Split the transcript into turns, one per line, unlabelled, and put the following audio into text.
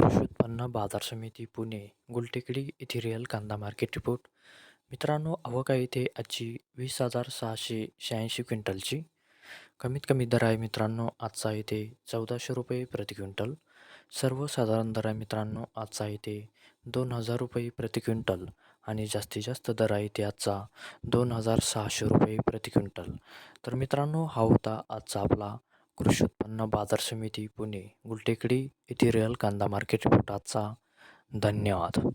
कृषी उत्पन्न बाजार समिती पुणे गुलटेकडी येथे रिअल कांदा मार्केट रिपोर्ट. मित्रांनो अवका येथे इथे आजची वीस हजार सहाशे शहाऐंशी क्विंटलची. कमीत कमी दर आहे मित्रांनो आजचा इथे चौदाशे रुपये प्रति क्विंटल. सर्वसाधारण दर आहे मित्रांनो आजचा इथे दोन हजार रुपये प्रति क्विंटल. आणि जास्तीत जास्त दर आहे ते आजचा दोन हजार सहाशे रुपये प्रति क्विंटल. तर मित्रांनो हा होता आजचा आपला कृषी उत्पन्न बाजार समिती पुणे गुलटेकडी येथे रिअल कांदा मार्केट पोटाचा धन्यवाद.